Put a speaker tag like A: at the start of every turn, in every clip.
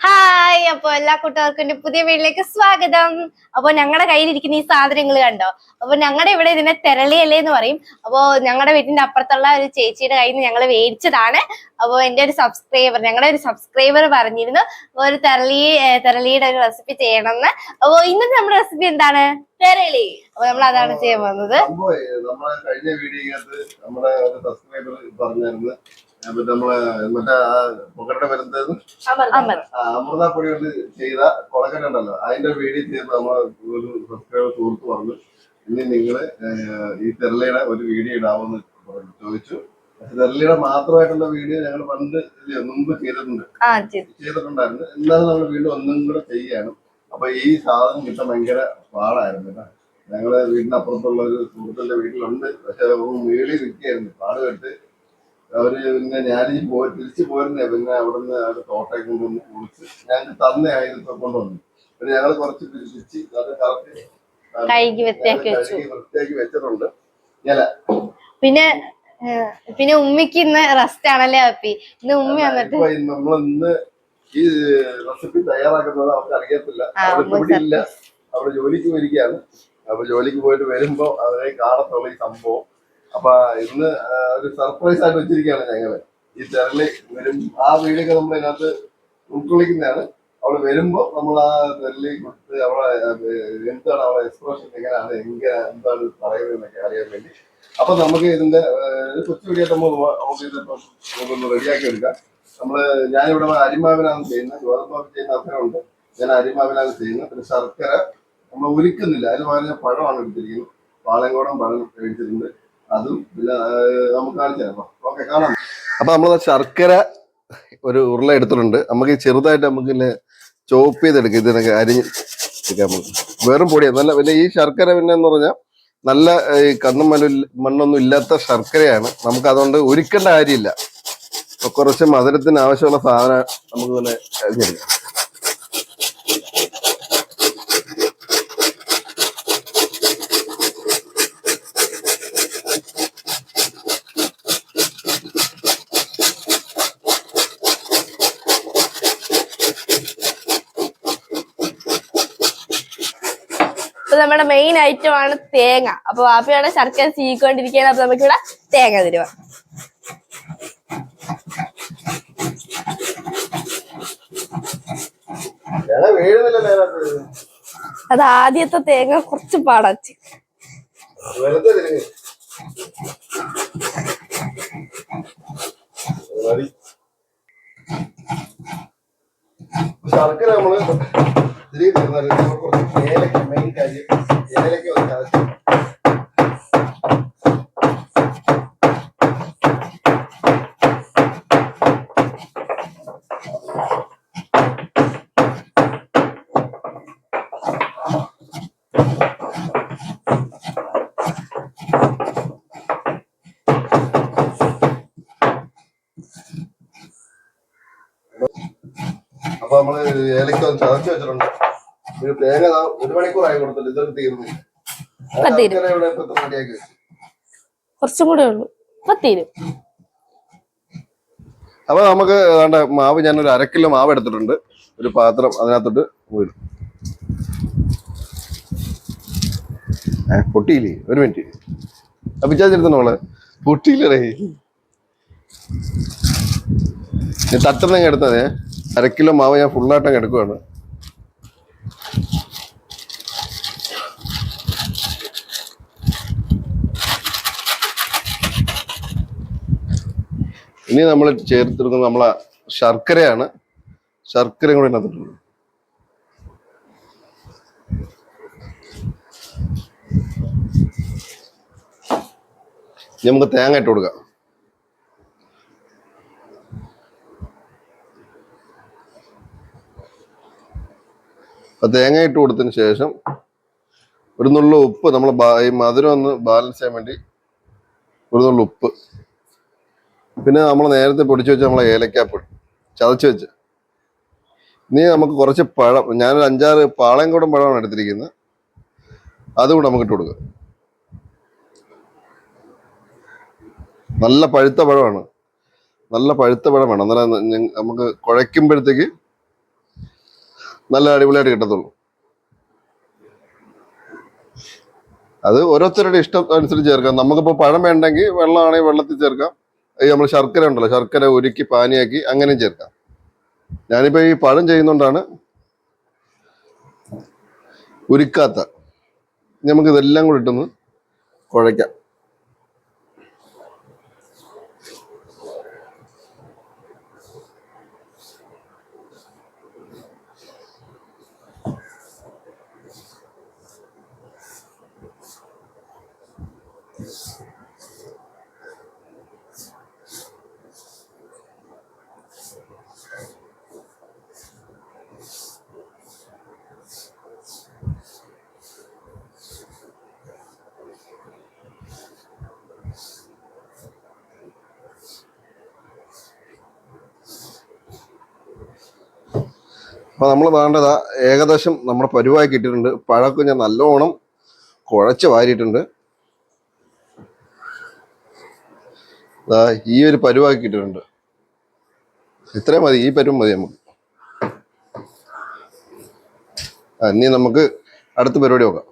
A: Hi അപ്പൊ എല്ലാ കൂട്ടുകാർക്കും എന്റെ പുതിയ വീട്ടിലേക്ക് സ്വാഗതം. അപ്പൊ ഞങ്ങളുടെ കയ്യിലിരിക്കുന്ന ഈ സാധനങ്ങൾ കണ്ടോ? അപ്പൊ ഞങ്ങളുടെ ഇവിടെ ഇതിനെ തെരളിയല്ലേ എന്ന് പറയും. അപ്പൊ ഞങ്ങളുടെ വീട്ടിന്റെ അപ്പുറത്തുള്ള ഒരു ചേച്ചിയുടെ കയ്യിൽ നിന്ന് ഞങ്ങൾ മേടിച്ചതാണ്. അപ്പോ എന്റെ ഒരു സബ്സ്ക്രൈബർ ഞങ്ങളുടെ ഒരു സബ്സ്ക്രൈബർ പറഞ്ഞിരുന്നു. ഒരു തെരളി തെരളിയുടെ ഒരു റെസിപ്പി ചെയ്യണമെന്ന് അപ്പൊ ഇന്നത്തെ നമ്മുടെ റെസിപ്പി എന്താണ്? തെരളി. അപ്പൊ നമ്മൾ അതാണ് ചെയ്യാൻ പോകുന്നത്.
B: നമ്മളെ കഴിഞ്ഞ വീഡിയോ നമ്മുടെ സബ്സ്ക്രൈബർ നമ്മളെ മറ്റേ ആ പുകരുടെ വരുന്നത് അമൃത. പൊടി കൊണ്ട് ചെയ്ത കൊളക്കര ഉണ്ടല്ലോ. അതിന്റെ വീഡിയോ ചെയ്തപ്പോ നമ്മളെ ഒരു സബ്സ്ക്രൈബർ സുഹൃത്ത് പറഞ്ഞു ഇനി നിങ്ങൾ ഈ തെരളിയുടെ ഒരു വീഡിയോ ഇടാമെന്ന് പറഞ്ഞു. ചോദിച്ചു. പക്ഷെ തെരളിയുടെ മാത്രമായിട്ടുള്ള വീഡിയോ ഞങ്ങൾ പണ്ട് ഇല്ലേ, മുമ്പ് ചെയ്തിട്ടുണ്ട്. ചെയ്തിട്ടുണ്ടായിരുന്നു. എന്നാലും നമ്മൾ വീണ്ടും ഒന്നും കൂടെ ചെയ്യാണ് അപ്പൊ ഈ സാധനം കിട്ടാൻ ഭയങ്കര പാടായിരുന്നു കേട്ടോ. ഞങ്ങളെ വീടിനപ്പുറത്തുള്ള ഒരു സുഹൃത്തിന്റെ വീട്ടിലുണ്ട്. പക്ഷെ മേളിൽ നിൽക്കായിരുന്നു പാട് കേട്ട് അവർ പിന്നെ ഞാൻ ഈ പോയി തിരിച്ചു പോരുന്നേ പിന്നെ അവിടുന്ന് അവർ തോട്ടയിൽ കൊണ്ടുവന്ന് കുളിച്ച്. ഞാൻ തന്നെ ആയിരത്തെ കൊണ്ടുവന്നു പിന്നെ ഞങ്ങൾ കുറച്ച് പിരിച്ച് അത് കറക്റ്റ്
A: കഴുകി വൃത്തിയാക്കി വെച്ചു.
B: വൃത്തിയാക്കി വെച്ചിട്ടുണ്ട്. ഇല
A: പിന്നെ പിന്നെ ഉമ്മിക്ക് ഇന്ന് റെസ്റ്റ് ആണല്ലേ അപ്പി? ഇന്ന് ഉമ്മി വന്നിട്ട്
B: നമ്മളിന്ന് നമ്മൾ ഇന്ന് ഈ റെസിപ്പി തയ്യാറാക്കുന്നത് അവർക്ക് അറിയത്തില്ല. ഇല്ല. അവിടെ ജോലിക്ക് പോയിരിക്കുകയാണ്. അപ്പൊ ജോലിക്ക് പോയിട്ട് വരുമ്പോ അവരെ കാണത്തുള്ള ഈ സംഭവം. അപ്പൊ ഇന്ന് ഒരു സർപ്രൈസ് ആയിട്ട് വെച്ചിരിക്കുകയാണ് ഞങ്ങൾ. ഈ തെരളി വരും. ആ വീടൊക്കെ നമ്മൾ ഇതിനകത്ത് ഉൾക്കൊള്ളിക്കുന്നതാണ്. അവൾ വരുമ്പോ നമ്മൾ ആ തെരളി കൊടുത്ത് അവളെ എന്താണ് അവളെ എക്സ്പ്രഷൻ എങ്ങനെയാണ് എങ്ങനെ എന്താണ് പറയുന്നത് എന്നൊക്കെ അറിയാൻ വേണ്ടി. അപ്പൊ നമുക്ക് ഇതിന്റെ കൊച്ചു നമ്മൾ നമുക്ക് നമുക്കൊന്ന് റെഡിയാക്കി എടുക്കാം. നമ്മൾ ഞാനിവിടെ അരിമാവിനാണ് ചെയ്യുന്നത്. ഗോതമ്പാവ് ചെയ്യുന്ന അവസരമുണ്ട് ഞാൻ അരിമാവിനാണ് ചെയ്യുന്നത്. പിന്നെ ശർക്കര. നമ്മൾ ഉരുക്കുന്നില്ല അതിന് ഞാൻ പഴമാണ് എടുത്തിരിക്കുന്നത്. പാളയങ്കോടം പഴം മേടിച്ചിട്ടുണ്ട്. കാണാം. അപ്പൊ നമ്മൾ ശർക്കര ഒരു ഉരുള എടുത്തിട്ടുണ്ട്. നമുക്ക് ചെറുതായിട്ട് നമുക്ക് ഇല്ലേ ചോപ്പ് ചെയ്തെടുക്കുക ഇതിനൊക്കെ അരിഞ്ഞ് എടുക്കാം നമുക്ക്. വെറും നല്ല പിന്നെ ഈ ശർക്കര പിന്നെ എന്ന് പറഞ്ഞാൽ നല്ല ഈ കണ്ണും മല മണ്ണൊന്നും ഇല്ലാത്ത ശർക്കരയാണ്. നമുക്ക് അതുകൊണ്ട് ഒരുക്കേണ്ട കാര്യമില്ല. കുറച്ച് മധുരത്തിന് ആവശ്യമുള്ള സാധനം നമുക്ക് ഇങ്ങനെ അരിഞ്ഞെടുക്കാം.
A: അപ്പൊ നമ്മുടെ മെയിൻ ഐറ്റം ആണ് തേങ്ങ. അപ്പൊ വാപ്പയാണ് ശർക്കര ചീക്കൊണ്ടിരിക്കുകയാണ് അപ്പൊ നമുക്കിവിടെ തേങ്ങ
B: അതിനകത്ത്.
A: അത് ആദ്യത്തെ തേങ്ങ കുറച്ച് പാടച്ച്.
B: വെറുതെ. ശർക്കര തീർന്നാൽ നമ്മൾ കുറച്ച് ഏലക്ക മെയിൻ കാര്യം ഏലക്ക ചതച്ച് നമ്മൾ ചതച്ച് വെച്ചിട്ടുണ്ട്. ഒരു തേങ്ങ മണിക്കൂറായി
A: കുറച്ചും കൂടെ ഉള്ളൂ. തീരും.
B: അപ്പൊ നമുക്ക് ഏതാണ്ട് മാവ് ഞാൻ ഒരു അരക്കിലോ കിലോ മാവ് എടുത്തിട്ടുണ്ട്. ഒരു പാത്രം അതിനകത്തോട്ട് ഏ പൊട്ടിയില്ലേ? ഒരു മിനിറ്റ്. അപ്പൊ വിചാരിച്ചിരുന്നോളെ പൊട്ടിയില്ലേ ഞാൻ തട്ടുന്നങ്ങ് എടുത്തതേ? അര കിലോ മാവ് ഞാൻ ഫുള്ളായിട്ട് അങ്ങ് എടുക്കുവാണ്. ഇനി നമ്മൾ ചേർത്തിരുന്നത് നമ്മളെ ശർക്കരയാണ്. ശർക്കരയും കൂടെ ഇതിനകത്തിട്ടുണ്ട് നമുക്ക് തേങ്ങ ഇട്ട് കൊടുക്കാം. അപ്പൊ തേങ്ങ ഇട്ട് കൊടുത്തതിന് ശേഷം ഒരു നുള്ള ഉപ്പ് നമ്മൾ ഈ മധുരം ഒന്ന് ബാലൻസ് ചെയ്യാൻ വേണ്ടി ഒരു നുള്ള ഉപ്പ്. പിന്നെ നമ്മൾ നേരത്തെ പൊടിച്ചു വെച്ച നമ്മളെ ഏലക്കാപ്പൊടി ചതച്ച് വെച്ച്. ഇനി നമുക്ക് കുറച്ച് പഴം ഞാനൊരു അഞ്ചാറ് പാളയംകുടം പഴമാണ് എടുത്തിരിക്കുന്നത്. അതുകൂടെ നമുക്ക് ഇട്ട് കൊടുക്കാം. നല്ല പഴുത്ത പഴമാണ്. നല്ല പഴുത്ത പഴം വേണം. എന്നാലും നമുക്ക് കുഴയ്ക്കുമ്പോഴത്തേക്ക് നല്ല അടിപൊളിയായിട്ട് കിട്ടത്തുള്ളൂ. അത് ഓരോരുത്തരുടെ ഇഷ്ടം അനുസരിച്ച് ചേർക്കാം. നമുക്കിപ്പോൾ പഴം വേണ്ടെങ്കിൽ വെള്ളമാണെങ്കിൽ വെള്ളത്തിൽ ചേർക്കാം. ഈ നമ്മൾ ശർക്കര ഉണ്ടല്ലോ ശർക്കര ഉരുക്കി പാനിയാക്കി അങ്ങനെയും ചേർക്കാം. ഞാനിപ്പോൾ ഈ പഴം ചെയ്യുന്നോണ്ടാണ് ഉരുക്കാത്ത. നമുക്ക് ഇതെല്ലാം കൂടി ഇട്ടൊന്ന് കുഴയ്ക്കാം. അപ്പൊ നമ്മൾ വേണ്ടത് ഏകദേശം നമ്മുടെ പരുവായി കിട്ടിയിട്ടുണ്ട്. പഴമൊക്കെ ഞാൻ നല്ലോണം കുഴച്ച് വാരിയിട്ടുണ്ട്. ഈ ഒരു പരുവാക്കി കിട്ടിയിട്ടുണ്ട്. ഇത്രയും മതി ഈ പരുവം മതി നമുക്ക്. ഇനി നമുക്ക് അടുത്ത പരിപാടി നോക്കാം.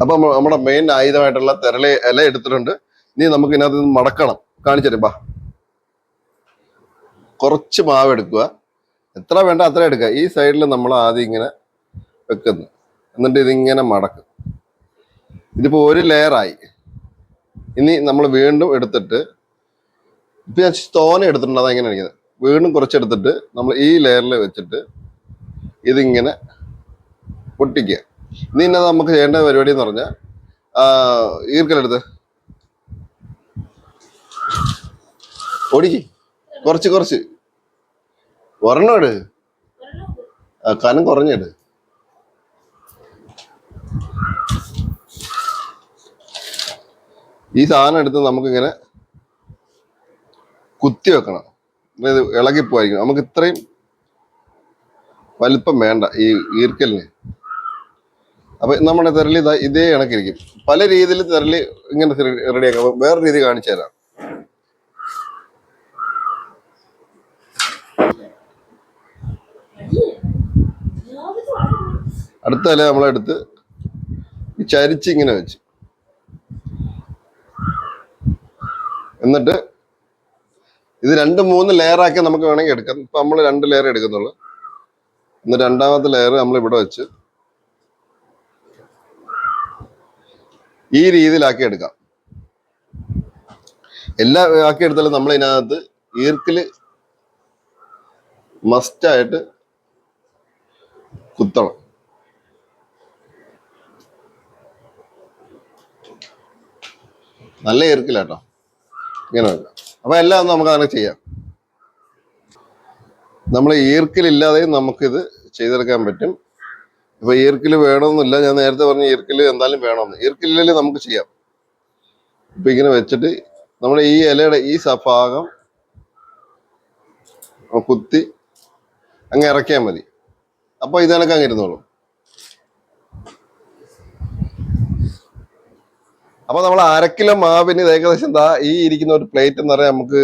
B: അപ്പൊ നമ്മുടെ മെയിൻ ആയുധമായിട്ടുള്ള തിരളി ഇല എടുത്തിട്ടുണ്ട്. ഇനി നമുക്ക് ഇതിനകത്ത് മടക്കണം. കാണിച്ചു ബാ. കുറച്ച് മാവ് എടുക്കുക. എത്ര വേണ്ട അത്ര എടുക്കുക. ഈ സൈഡിൽ നമ്മൾ ആദ്യം ഇങ്ങനെ വെക്കുന്നു. എന്നിട്ട് ഇതിങ്ങനെ മടക്കും. ഇതിപ്പോൾ ഒരു ലെയറായി ഇനി നമ്മൾ വീണ്ടും എടുത്തിട്ട് ഇപ്പം ഞാൻ തോനെ എടുത്തിട്ടുണ്ട്. അതെങ്ങനെ ഇരിക്കുന്നത് വീണ്ടും കുറച്ചെടുത്തിട്ട് നമ്മൾ ഈ ലെയറിൽ വെച്ചിട്ട് ഇതിങ്ങനെ പൊട്ടിക്കുക. ഇനി ഇന്നത് നമുക്ക് ചെയ്യേണ്ട പരിപാടി എന്ന് പറഞ്ഞാൽ ഈർക്കലെടുത്ത് ഓടിക്ക്. കുറച്ച് കുറച്ച്. ഒരെണ്ണം ഇട് കനം കുറഞ്ഞിട്. ഈ സാധനം എടുത്ത് നമുക്കിങ്ങനെ കുത്തി വെക്കണം. അതായത് ഇളകിപ്പോയിരിക്കണം നമുക്ക് ഇത്രയും വലിപ്പം വേണ്ട ഈ ഈർക്കലിന്. അപ്പൊ നമ്മുടെ തെരളി ഇതാ കണക്കിരിക്കും. പല രീതിയിൽ തെരളി ഇങ്ങനെ റെഡിയാക്കാം വേറെ രീതി കാണിച്ചു തരാം. അടുത്ത ഇല നമ്മളെടുത്ത് ചരിച്ച് ഇങ്ങനെ വെച്ച്. എന്നിട്ട് ഇത് രണ്ട് മൂന്ന് ലെയർ ആക്കി നമുക്ക് വേണമെങ്കിൽ എടുക്കാം. ഇപ്പൊ നമ്മൾ രണ്ട് ലെയർ എടുക്കുന്നുള്ളൂ. എന്നിട്ട് രണ്ടാമത്തെ ലെയർ നമ്മൾ ഇവിടെ വെച്ച് ഈ രീതിയിലാക്കി എടുക്കാം. എല്ലാ ആക്കി എടുത്താലും നമ്മൾ ഇതിനകത്ത് ഈർക്കിൽ മസ്റ്റായിട്ട് കുത്തണം. നല്ല ഈർക്കിലാട്ടോ ഇങ്ങനെ അപ്പൊ എല്ലാം ഒന്ന് നമുക്ക് അങ്ങനെ ചെയ്യാം. നമ്മൾ ഈർക്കിലില്ലാതെയും നമുക്കിത് ചെയ്തെടുക്കാൻ പറ്റും. ഇപ്പൊ ഈർക്കിൽ വേണമെന്നില്ല. ഞാൻ നേരത്തെ പറഞ്ഞ ഈർക്കിൽ എന്തായാലും വേണമെന്ന്. ഈർക്കില്ലെങ്കിൽ നമുക്ക് ചെയ്യാം. ഇപ്പൊ ഇങ്ങനെ വെച്ചിട്ട് നമ്മൾ ഈ ഇലയുടെ ഈ സഭാഗം ഭാഗം കുത്തി അങ്ങ് ഇറക്കിയാൽ മതി. അപ്പൊ ഇതിനൊക്കെ അങ്ങ് ഇരുന്നോളും. അപ്പൊ നമ്മൾ അരക്കിലോ കിലോ മാവിന് ഏകദേശം എന്താ ഈ ഇരിക്കുന്ന ഒരു പ്ലേറ്റ് എന്ന് പറയാൻ നമുക്ക്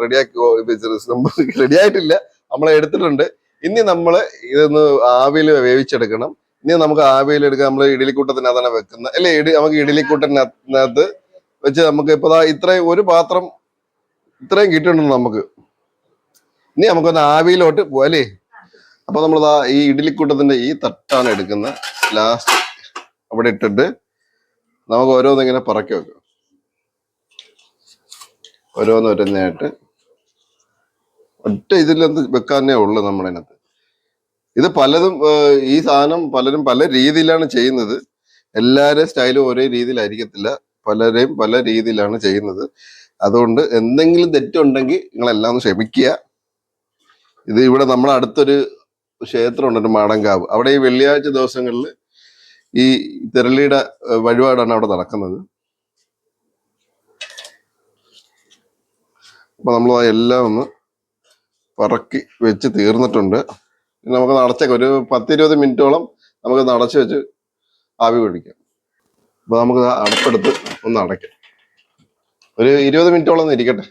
B: റെഡിയാക്കി റെഡി ആയിട്ടില്ല. നമ്മൾ എടുത്തിട്ടുണ്ട്. ഇനി നമ്മൾ ഇതൊന്ന് ആവിയിൽ വേവിച്ചെടുക്കണം. ഇനി നമുക്ക് ആവിയിൽ എടുക്കാം നമ്മൾ ഇഡലിക്കൂട്ടത്തിനകത്താണ് വെക്കുന്നത്. അല്ലെ ഇടി നമുക്ക് ഇഡലിക്കൂട്ടത്തിനകത്ത് വെച്ച് നമുക്ക് ഇപ്പൊ ഇത്രയും ഒരു പാത്രം ഇത്രയും കിട്ടുന്നുണ്ട് നമുക്ക്. ഇനി നമുക്കൊന്ന് ആവിയിലോട്ട് പോലേ അപ്പൊ നമ്മൾ ദാ ഈ ഇഡലിക്കൂട്ടത്തിന്റെ ഈ തട്ടാണ് എടുക്കുന്നത്. ലാസ്റ്റ് അവിടെ ഇട്ടിട്ട് നമുക്ക് ഓരോന്നിങ്ങനെ പറക്കി വെക്കാം. ഓരോന്നൊരുന്നായിട്ട് ഒറ്റ ഇതിലൊന്ന് വെക്കാനേ ഉള്ളു നമ്മളതിനകത്ത്. ഇത് പലതും ഈ സാധനം പലരും പല രീതിയിലാണ് ചെയ്യുന്നത്. എല്ലാവരുടെ സ്റ്റൈലും ഒരേ രീതിയിലായിരിക്കത്തില്ല. പലരെയും പല രീതിയിലാണ് ചെയ്യുന്നത്. അതുകൊണ്ട് എന്തെങ്കിലും തെറ്റുണ്ടെങ്കിൽ നിങ്ങളെല്ലാം ഒന്ന് ക്ഷമിക്കുക. ഇത് ഇവിടെ നമ്മുടെ അടുത്തൊരു ക്ഷേത്രമുണ്ട് ഒരു മാടങ്കാവ്. അവിടെ ഈ വെള്ളിയാഴ്ച ദിവസങ്ങളിൽ ഈ തിരളിയുടെ വഴിപാടാണ് അവിടെ നടക്കുന്നത്. അപ്പൊ നമ്മൾ എല്ലാം ഒന്ന് പറക്കി വെച്ച് തീർന്നിട്ടുണ്ട്. നമുക്ക് നടച്ചേക്കാം. ഒരു പത്തിരുപത് മിനിറ്റോളം നമുക്ക് നടച്ചു വെച്ച് ആവി പിടിക്കാം അപ്പൊ നമുക്ക് അടപ്പെടുത്ത് ഒന്ന് അടയ്ക്കാം. ഒരു ഇരുപത് മിനിറ്റോളം ഒന്ന് ഇരിക്കട്ടെ.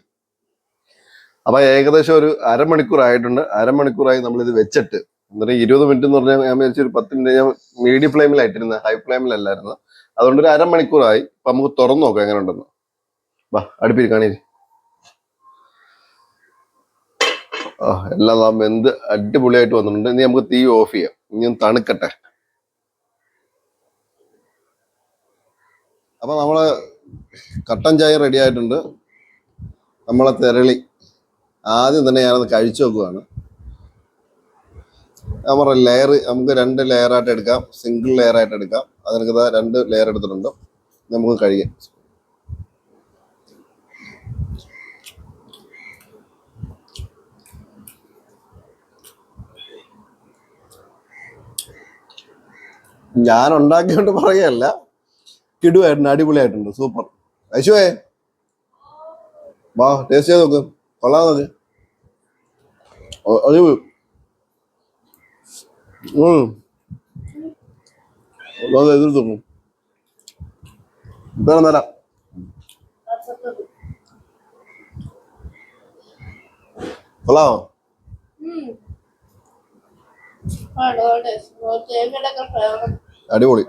B: അപ്പൊ ഏകദേശം ഒരു അരമണിക്കൂർ ആയിട്ടുണ്ട് അരമണിക്കൂറായി ഇത് വെച്ചിട്ട് എന്നിട്ട് ഇരുപത് മിനിറ്റ് എന്ന് പറഞ്ഞാൽ ഞാൻ വിചാരിച്ചു ഒരു പത്ത് മിനിറ്റ് ഞാൻ മീഡിയം ഫ്ലെയിമിലായിട്ടിരുന്ന ഹൈ ഫ്ലെയിമിലല്ലായിരുന്നു അതുകൊണ്ട് ഒരു അരമണിക്കൂറായി. അപ്പൊ നമുക്ക് തുറന്നു നോക്കാം എങ്ങനെ ഉണ്ടെന്ന്. വാ അടുപ്പിൽ കാണി ആ എല്ലാം നാം എന്ത് അടിപൊളിയായിട്ട് വന്നിട്ടുണ്ട്. ഇനി നമുക്ക് തീ ഓഫ് ചെയ്യാം. ഇനി തണുക്കട്ടെ. അപ്പൊ നമ്മൾ കട്ടൻ ചായ റെഡി ആയിട്ടുണ്ട്. നമ്മളെ തെരളി. ആദ്യം തന്നെ ഞാനത് കഴിച്ചു നോക്കുവാണ്. നമ്മുടെ ലെയർ നമുക്ക് രണ്ട് ലെയർ ആയിട്ട് എടുക്കാം. സിംഗിൾ ലെയർ ആയിട്ട് എടുക്കാം. അതിനൊക്കെ രണ്ട് ലെയർ എടുത്തിട്ടുണ്ട്. നമുക്ക് കഴിയാം ഞാൻ ഉണ്ടാക്കിയോണ്ട് പറയല്ല കിടുവായിട്ടുണ്ട് അടിപൊളിയായിട്ടുണ്ട്. സൂപ്പർ ഐശുവേ. വാ ടേസ്റ്റ് ചെയ്ത് നോക്ക്. കൊള്ളാം. ഒന്നാമത് എതിർത്ത് നോക്കും. ഇപ്പൊ തരാം കൊള്ളാമോ? അടിപൊളി.